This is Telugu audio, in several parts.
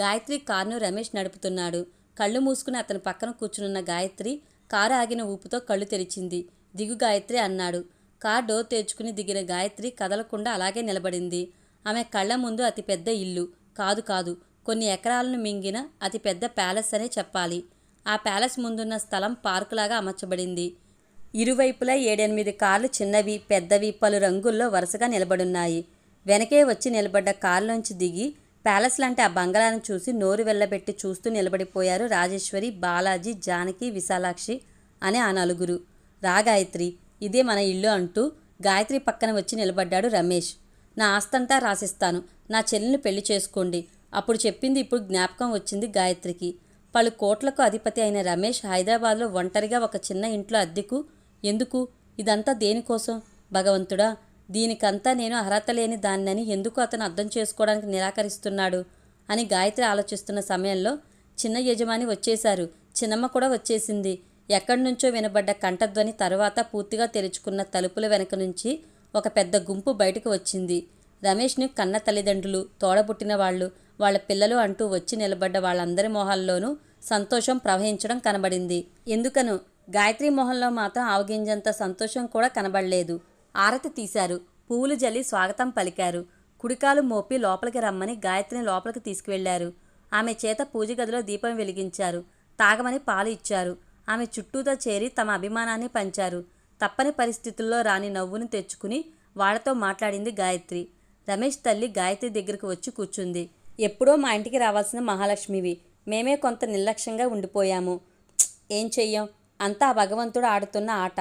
గాయత్రి కారును రమేష్ నడుపుతున్నాడు. కళ్ళు మూసుకుని అతని పక్కన కూర్చునున్న గాయత్రి కారు ఆగిన ఊపుతో కళ్ళు తెరిచింది. దిగు గాయత్రి అన్నాడు. కార్ డోర్ తెరుచుకుని దిగిన గాయత్రి కదలకుండా అలాగే నిలబడింది. ఆమె కళ్ళ ముందు అతిపెద్ద ఇల్లు. కాదు కాదు కొన్ని ఎకరాలను మింగిన అతిపెద్ద ప్యాలెస్ అనే చెప్పాలి. ఆ ప్యాలెస్ ముందున్న స్థలం పార్కులాగా అమర్చబడింది. ఇరువైపులా ఏడెనిమిది కార్లు చిన్నవి పెద్దవి పలు రంగుల్లో వరుసగా నిలబడున్నాయి. వెనకే వచ్చి నిలబడ్డ కారులోంచి దిగి ప్యాలెస్ లాంటి ఆ బంగళాను చూసి నోరు వెళ్ళబెట్టి చూస్తూ నిలబడిపోయారు రాజేశ్వరి బాలాజీ జానకి విశాలాక్షి అనే ఆ నలుగురు. రాగాయత్రి ఇదే మన ఇల్లు అంటూ గాయత్రి పక్కన వచ్చి నిలబడ్డాడు రమేష్. నా ఆస్తంతా రాసిస్తాను. నా చెల్లిని పెళ్ళి చేసుకోండి. అప్పుడు చెప్పింది ఇప్పుడు జ్ఞాపకం వచ్చింది గాయత్రికి. పలు కోట్లకు అధిపతి అయిన రమేష్ హైదరాబాద్లో ఒంటరిగా ఒక చిన్న ఇంట్లో అద్దెకు ఎందుకు? ఇదంతా దేనికోసం? భగవంతుడా దీనికంతా నేను అర్హత లేని దాన్నని ఎందుకు అతను అర్థం చేసుకోవడానికి నిరాకరిస్తున్నాడు? అని గాయత్రి ఆలోచిస్తున్న సమయంలో చిన్న యజమాని వచ్చేశారు. చిన్నమ్మ కూడా వచ్చేసింది. ఎక్కడి నుంచో వినబడ్డ కంఠధ్వని తరువాత పూర్తిగా తెరుచుకున్న తలుపుల వెనక నుంచి ఒక పెద్ద గుంపు బయటకు వచ్చింది. రమేష్ని కన్న తల్లిదండ్రులు తోడబుట్టిన వాళ్ళు వాళ్ళ పిల్లలు అంటూ వచ్చి నిలబడ్డ వాళ్ళందరి మొహాల్లోనూ సంతోషం ప్రవహించడం కనబడింది. ఎందుకను? గాయత్రి మొహంలో మాత్రం ఆవగింజంత సంతోషం కూడా కనబడలేదు. ఆరతి తీశారు. పువ్వులు జల్లి స్వాగతం పలికారు. కుడికాలు మోపి లోపలికి రమ్మని గాయత్రిని లోపలికి తీసుకువెళ్ళారు ఆమె చేత పూజ గదిలో దీపం వెలిగించారు. తాగమని పాలు ఇచ్చారు. ఆమె చుట్టూతో చేరి తమ అభిమానాన్ని పంచారు. తప్పని పరిస్థితుల్లో రాని నవ్వును తెచ్చుకుని వాళ్ళతో మాట్లాడింది గాయత్రి. రమేష్ తల్లి గాయత్రి దగ్గరకు వచ్చి కూర్చుంది. ఎప్పుడో మా ఇంటికి రావాల్సిన మహాలక్ష్మివి. మేమే కొంత నిర్లక్ష్యంగా ఉండిపోయాము. ఏం చెయ్యం? అంతా భగవంతుడు ఆడుతున్న ఆట.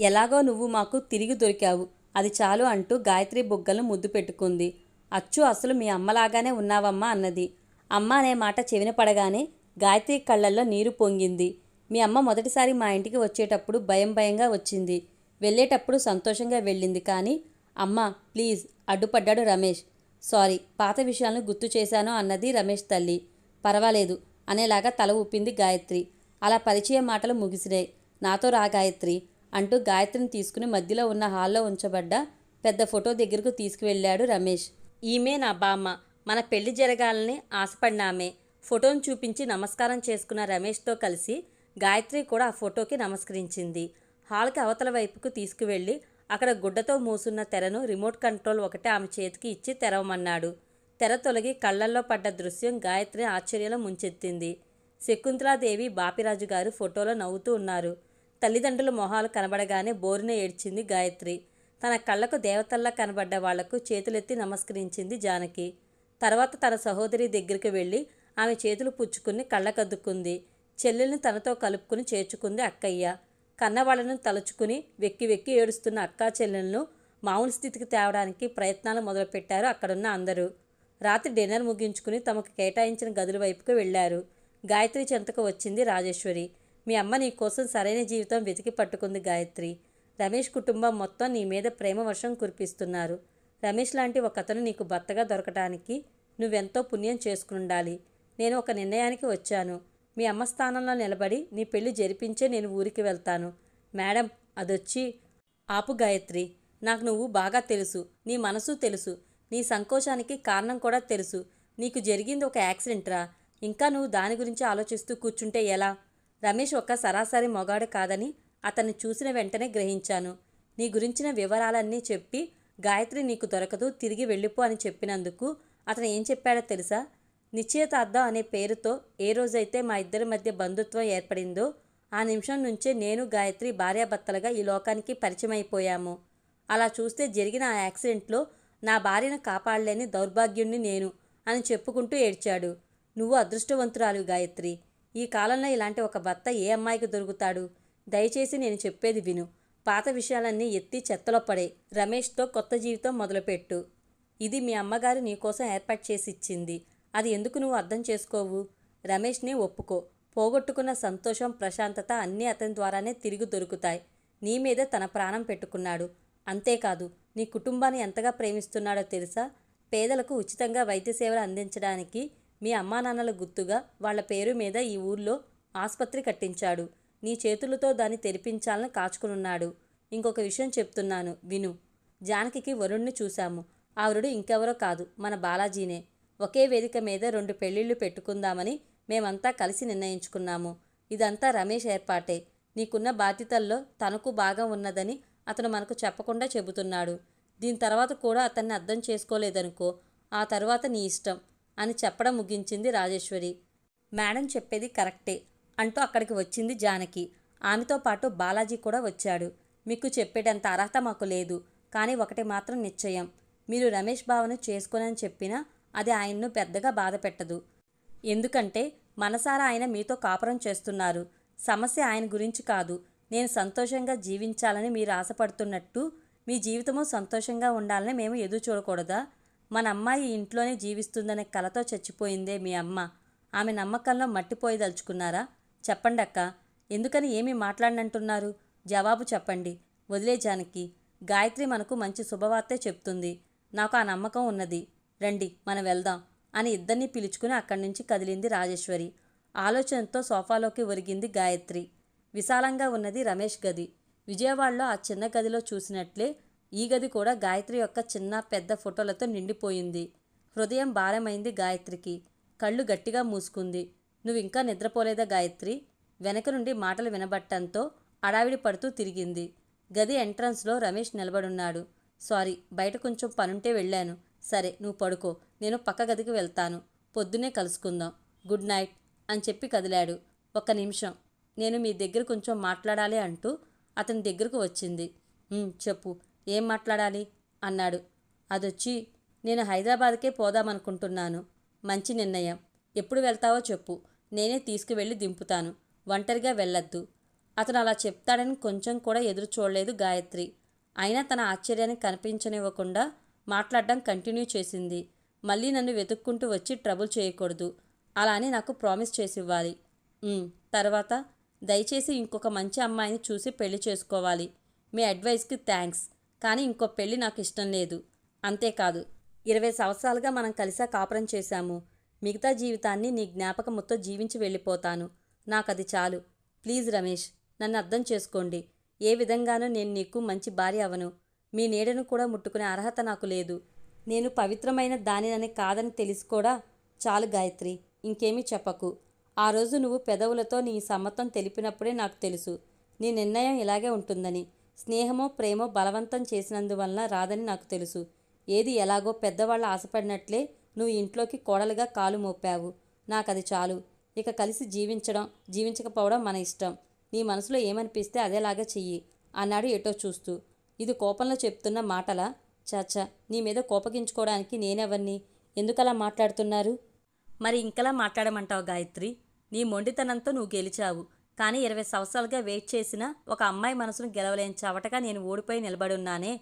ఎలాగో నువ్వు మాకు తిరిగి దొరికావు. అది చాలు అంటూ గాయత్రి బుగ్గలను ముద్దు పెట్టుకుంది. అచ్చు అసలు మీ అమ్మలాగానే ఉన్నావమ్మా అన్నది. అమ్మ అనే మాట చెవిన పడగానే గాయత్రి కళ్ళల్లో నీరు పొంగింది. మీ అమ్మ మొదటిసారి మా ఇంటికి వచ్చేటప్పుడు భయం భయంగా వచ్చింది. వెళ్ళేటప్పుడు సంతోషంగా వెళ్ళింది కానీ అమ్మ ప్లీజ్ అడ్డుపడ్డాడు రమేష్. సారీ పాత విషయాలను గుర్తు చేశాను అన్నది రమేష్ తల్లి. పర్వాలేదు అనేలాగా తల ఊపింది గాయత్రి. అలా పరిచయ మాటలు ముగిసినాయి. నాతో రా గాయత్రి. అంటూ గాయత్రిని తీసుకుని మధ్యలో ఉన్న హాల్లో ఉంచబడ్డ పెద్ద ఫోటో దగ్గరకు తీసుకువెళ్ళాడు రమేష్. ఈమె నా బామ్మ. మన పెళ్ళి జరగాలని ఆశపడినామే ఫోటోను చూపించి నమస్కారం చేసుకున్న రమేష్తో కలిసి గాయత్రి కూడా ఆ ఫోటోకి నమస్కరించింది. హాల్కి అవతల వైపుకు తీసుకువెళ్ళి అక్కడ గుడ్డతో మూసున్న తెరను రిమోట్ కంట్రోల్ ఒకటే ఆమె చేతికి ఇచ్చి తెరవమన్నాడు. తెర తొలగి కళ్ళల్లో పడ్డ దృశ్యం గాయత్రి ఆశ్చర్యంలో ముంచెత్తింది. శకుంతలాదేవి బాపిరాజు గారు ఫోటోలో నవ్వుతూ ఉన్నారు. తల్లిదండ్రుల మొహాలు కనబడగానే బోరున ఏడ్చింది గాయత్రి. తన కళ్ళకు దేవతల్లా కనబడ్డ వాళ్ళకు చేతులెత్తి నమస్కరించింది జానకి. తర్వాత తన సహోదరి దగ్గరికి వెళ్ళి ఆమె చేతులు పుచ్చుకుని కళ్ళకద్దుకుంది. చెల్లెల్ని తనతో కలుపుకుని చేర్చుకుంది అక్కయ్య. కన్నవాళ్ళను తలుచుకుని వెక్కి వెక్కి ఏడుస్తున్న అక్కా చెల్లెలను మామూలు స్థితికి తేవడానికి ప్రయత్నాలు మొదలుపెట్టారు అక్కడున్న అందరూ. రాత్రి డిన్నర్ ముగించుకుని తమకు కేటాయించిన గదుల వైపుకు వెళ్ళారు గాయత్రి చెంతకు వచ్చింది రాజేశ్వరి. మీ అమ్మ నీ కోసం సరైన జీవితం వెతికి పట్టుకుంది గాయత్రి. రమేష్ కుటుంబం మొత్తం నీ మీద ప్రేమ వర్షం కురిపిస్తున్నారు. రమేష్ లాంటి ఒక అతను నీకు భర్తగా దొరకటానికి నువ్వెంతో పుణ్యం చేసుకునుండాలి నేను ఒక నిర్ణయానికి వచ్చాను. మీ అమ్మ స్థానంలో నిలబడి నీ పెళ్ళి జరిపించే నేను ఊరికి వెళ్తాను. మేడం అదొచ్చి ఆపు గాయత్రి. నాకు నువ్వు బాగా తెలుసు. నీ మనసు తెలుసు. నీ సంకోచానికి కారణం కూడా తెలుసు. నీకు జరిగింది ఒక యాక్సిడెంట్ రా ఇంకా నువ్వు దాని గురించి ఆలోచిస్తూ కూర్చుంటే ఎలా? రమేష్ ఒక సరాసరి మొగాడు కాదని అతన్ని చూసిన వెంటనే గ్రహించాను. నీ గురించిన వివరాలన్నీ చెప్పి గాయత్రి నీకు దొరకదు తిరిగి వెళ్ళిపో అని చెప్పినందుకు అతను ఏం చెప్పాడో తెలుసా? నిశ్చయతార్థం అనే పేరుతో ఏ రోజైతే మా ఇద్దరి మధ్య బంధుత్వం ఏర్పడిందో ఆ నిమిషం నుంచే నేను గాయత్రి భార్యాభర్తలుగా ఈ లోకానికి పరిచయం అయిపోయాము అలా చూస్తే జరిగిన ఆ యాక్సిడెంట్లో నా భార్యను కాపాడలేని దౌర్భాగ్యుణ్ణి నేను అని చెప్పుకుంటూ ఏడ్చాడు. నువ్వు అదృష్టవంతురాలు గాయత్రి. ఈ కాలంలో ఇలాంటి ఒక భర్త ఏ అమ్మాయికి దొరుకుతాడు? దయచేసి నేను చెప్పేది విను. పాత విషయాలన్నీ ఎత్తి చెత్తలో పడే రమేష్తో కొత్త జీవితం మొదలుపెట్టు. ఇది మీ అమ్మగారు నీకోసం ఏర్పాటు చేసి ఇచ్చింది అది ఎందుకు నువ్వు అర్థం చేసుకోవు? రమేష్ని ఒప్పుకో. పోగొట్టుకున్న సంతోషం ప్రశాంతత అన్నీ అతని ద్వారానే తిరిగి దొరుకుతాయి. నీ మీద తన ప్రాణం పెట్టుకున్నాడు. అంతేకాదు నీ కుటుంబాన్ని ఎంతగా ప్రేమిస్తున్నాడో తెలుసా? పేదలకు ఉచితంగా వైద్య సేవలు అందించడానికి మీ అమ్మానాన్నల గుర్తుగా వాళ్ళ పేరు మీద ఈ ఊర్లో ఆసుపత్రి కట్టించాడు. నీ చేతులతో దాన్ని తెరిపించాలని కాచుకునున్నాడు. ఇంకొక విషయం చెప్తున్నాను విను. జానకికి వరుణ్ణి చూశాము. ఆ ఇంకెవరో కాదు మన బాలాజీనే. ఒకే వేదిక మీద రెండు పెళ్ళిళ్ళు పెట్టుకుందామని మేమంతా కలిసి నిర్ణయించుకున్నాము. ఇదంతా రమేష్ ఏర్పాటే. నీకున్న బాధ్యతల్లో తనకు బాగా ఉన్నదని అతను మనకు చెప్పకుండా చెబుతున్నాడు. దీని తర్వాత కూడా అతన్ని అర్థం చేసుకోలేదనుకో ఆ తర్వాత నీ ఇష్టం. అని చెప్పడం ముగించింది రాజేశ్వరి. మేడం చెప్పేది కరెక్టే అంటూ అక్కడికి వచ్చింది జానకి. ఆమెతో పాటు బాలాజీ కూడా వచ్చాడు. మీకు చెప్పేటంత అర్హత మాకు లేదు కానీ ఒకటి మాత్రం నిశ్చయం. మీరు రమేష్ బావను చేసుకోనని చెప్పినా అది ఆయన్ను పెద్దగా బాధ పెట్టదు. ఎందుకంటే మనసారా ఆయన మీతో కాపురం చేస్తున్నారు. సమస్య ఆయన గురించి కాదు. నేను సంతోషంగా జీవించాలని మీరు ఆశపడుతున్నట్టు మీ జీవితము సంతోషంగా ఉండాలని మేము ఎదురు చూడకూడదా మన అమ్మాయి ఈ ఇంట్లోనే జీవిస్తుందనే కలతో చచ్చిపోయిందే మీ అమ్మ. ఆమె నమ్మకంలో మట్టిపోయదలుచుకున్నారా చెప్పండి అక్క. ఎందుకని ఏమీ మాట్లాడనంటున్నారు? జవాబు చెప్పండి. వదిలే జానకి. గాయత్రి మనకు మంచి శుభవార్తే చెప్తుంది. నాకు ఆ నమ్మకం ఉన్నది. రండి మనం వెళ్దాం అని ఇద్దరిని పిలుచుకుని అక్కడి నుంచి కదిలింది రాజేశ్వరి. ఆలోచనతో సోఫాలోకి ఒరిగింది గాయత్రి. విశాలంగా ఉన్నది రమేష్ గది. విజయవాడలో ఆ చిన్న గదిలో చూసినట్లే ఈ గది కూడా గాయత్రి యొక్క చిన్న పెద్ద ఫోటోలతో నిండిపోయింది. హృదయం భారమైంది గాయత్రికి. కళ్ళు గట్టిగా మూసుకుంది. నువ్వు ఇంకా నిద్రపోలేదా గాయత్రి వెనక నుండి మాటలు వినబట్టంతో అడావిడి పడుతూ తిరిగింది. గది ఎంట్రన్స్లో రమేష్ నిలబడున్నాడు. సారీ బయట కొంచెం పనుంటే వెళ్ళాను. సరే నువ్వు పడుకో. నేను పక్క గదికి వెళ్తాను. పొద్దునే కలుసుకుందాం. గుడ్ నైట్ అని చెప్పి కదిలాడు. ఒక్క నిమిషం. నేను మీ దగ్గర కొంచెం మాట్లాడాలి అంటూ అతని దగ్గరకు వచ్చింది. చెప్పు. ఏం మాట్లాడాలి? అన్నాడు. అదొచ్చి నేను హైదరాబాద్కే పోదామనుకుంటున్నాను. మంచి నిర్ణయం. ఎప్పుడు వెళ్తావో చెప్పు. నేనే తీసుకువెళ్ళి దింపుతాను. ఒంటరిగా వెళ్ళొద్దు. అతను అలా చెప్తాడని కొంచెం కూడా ఎదురు చూడలేదు గాయత్రి. అయినా తన ఆశ్చర్యాన్ని కనిపించనివ్వకుండా మాట్లాడడం కంటిన్యూ చేసింది. మళ్ళీ నన్ను వెతుక్కుంటూ వచ్చి ట్రబుల్ చేయకూడదు. అలా అని నాకు ప్రామిస్ చేసి ఇవ్వాలి తర్వాత దయచేసి ఇంకొక మంచి అమ్మాయిని చూసి పెళ్ళి చేసుకోవాలి. మీ అడ్వైస్కి థ్యాంక్స్ కానీ ఇంకో పెళ్ళి నాకు ఇష్టం లేదు. అంతేకాదు ఇరవై సంవత్సరాలుగా మనం కలిసా కాపురం చేశాము. మిగతా జీవితాన్ని నీ జ్ఞాపకముతో జీవించి వెళ్ళిపోతాను. నాకు అది చాలు. ప్లీజ్ రమేష్ నన్ను అర్థం చేసుకోండి. ఏ విధంగానూ నేను నీకు మంచి భార్య అవను. మీ నీడను కూడా ముట్టుకునే అర్హత నాకు లేదు. నేను పవిత్రమైన దానినని కాదని తెలిసి కూడా చాలు గాయత్రి ఇంకేమీ చెప్పకు. ఆ రోజు నువ్వు పెదవులతో నీ సమ్మతం తెలిపినప్పుడే నాకు తెలుసు. నీ నిర్ణయం ఇలాగే ఉంటుందని. స్నేహమో ప్రేమో బలవంతం చేసినందువలన రాదని నాకు తెలుసు. ఏది ఎలాగో పెద్దవాళ్ళు ఆశపడినట్లే నువ్వు ఇంట్లోకి కోడలుగా కాలు మోపావు. నాకది చాలు. ఇక కలిసి జీవించడం జీవించకపోవడం మన ఇష్టం. నీ మనసులో ఏమనిపిస్తే అదేలాగా చెయ్యి అన్నాడు ఎటో చూస్తూ. ఇది కోపంలో చెప్తున్న మాటలా? చాచా నీ మీద కోపగించుకోవడానికి నేనెవరిని? ఎందుకలా మాట్లాడుతున్నారు? మరి ఇంకలా మాట్లాడమంటావు గాయత్రి? నీ మొండితనంతో నువ్వు గెలిచావు. కానీ ఇరవై సంవత్సరాలుగా వెయిట్ చేసిన ఒక అమ్మాయి మనసును గెలవలేని చవటగా నేను ఓడిపోయి నిలబడున్నానే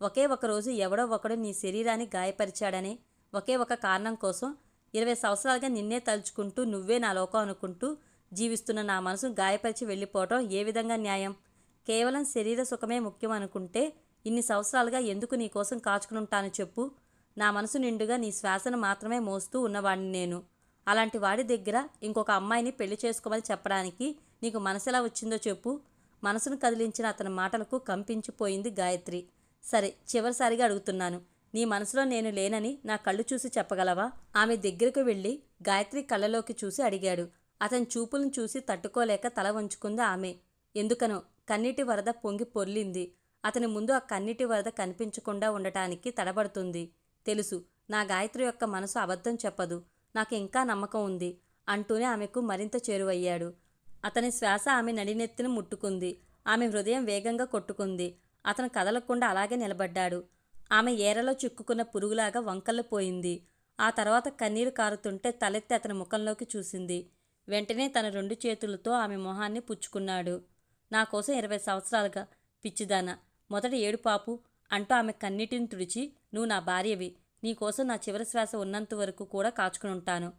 ఒకే ఒక రోజు ఎవడో ఒకడు నీ శరీరాన్ని గాయపరిచాడని ఒకే ఒక కారణం కోసం ఇరవై సంవత్సరాలుగా నిన్నే తలుచుకుంటూ నువ్వే నా లోకం అనుకుంటూ జీవిస్తున్న నా మనసును గాయపరిచి వెళ్ళిపోవటం ఏ విధంగా న్యాయం? కేవలం శరీర సుఖమే ముఖ్యం అనుకుంటే ఇన్ని సంవత్సరాలుగా ఎందుకు నీ కోసం కాచుకునుంటాను చెప్పు. నా మనసు నిండుగా నీ శ్వాసను మాత్రమే మోస్తూ ఉన్నవాడిని నేను. అలాంటి వాడి దగ్గర ఇంకొక అమ్మాయిని పెళ్ళి చేసుకోమని చెప్పడానికి నీకు మనసు ఎలా వచ్చిందో చెప్పు. మనసును కదిలించిన అతని మాటలకు కంపించిపోయింది గాయత్రి. సరే చివరిసారిగా అడుగుతున్నాను. నీ మనసులో నేను లేనని నా కళ్ళు చూసి చెప్పగలవా? ఆమె దగ్గరకు వెళ్ళి గాయత్రి కళ్ళలోకి చూసి అడిగాడు. అతని చూపులను చూసి తట్టుకోలేక తల వంచుకుంది ఆమె. ఎందుకనో కన్నీటి వరద పొంగి పొర్లింది. అతని ముందు ఆ కన్నీటి వరద కనిపించకుండా ఉండటానికి తడబడుతుంది. తెలుసు నా గాయత్రి యొక్క మనసు అబద్ధం చెప్పదు. నాకు ఇంకా నమ్మకం ఉంది అంటూనే ఆమెకు మరింత చేరువయ్యాడు. అతని శ్వాస ఆమె నడినెత్తిన ముట్టుకుంది. ఆమె హృదయం వేగంగా కొట్టుకుంది. అతను కదలకుండా అలాగే నిలబడ్డాడు. ఆమె ఏరలో చిక్కుకున్న పురుగులాగా వంకలు పోయింది. ఆ తర్వాత కన్నీరు కారుతుంటే తలెత్తి అతని ముఖంలోకి చూసింది. వెంటనే తన రెండు చేతులతో ఆమె మొహాన్ని పుచ్చుకున్నాడు. నా కోసం ఇరవై సంవత్సరాలుగా పిచ్చిదాన. మొదట ఏడు పాపు అంటూ ఆమె కన్నీటిని తుడిచి నువ్వు నా భార్యవి. నీకోసం నా చివరి శ్వాస ఉన్నంత వరకు కూడా కాచుకుని ఉంటాను.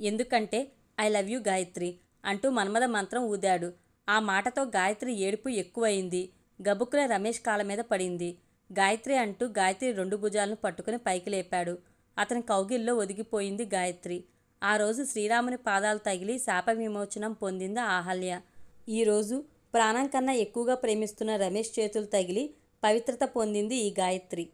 ఎందుకంటే ఐ లవ్ యూ గాయత్రి. అంటూ మన్మద మంత్రం ఊదాడు. ఆ మాటతో గాయత్రి ఏడుపు ఎక్కువయింది గబుక్కున రమేష్ కాళ్ళ మీద పడింది. గాయత్రి అంటూ గాయత్రి రెండు భుజాలను పట్టుకుని పైకి లేపాడు. అతని కౌగిల్లో ఒదిగిపోయింది గాయత్రి. ఆ రోజు శ్రీరాముని పాదాలు తగిలి శాప విమోచనం పొందింది ఆహల్య. ఈరోజు ప్రాణం కన్నా ఎక్కువగా ప్రేమిస్తున్న రమేష్ చేతులు తగిలి పవిత్రత పొందింది ఈ గాయత్రి.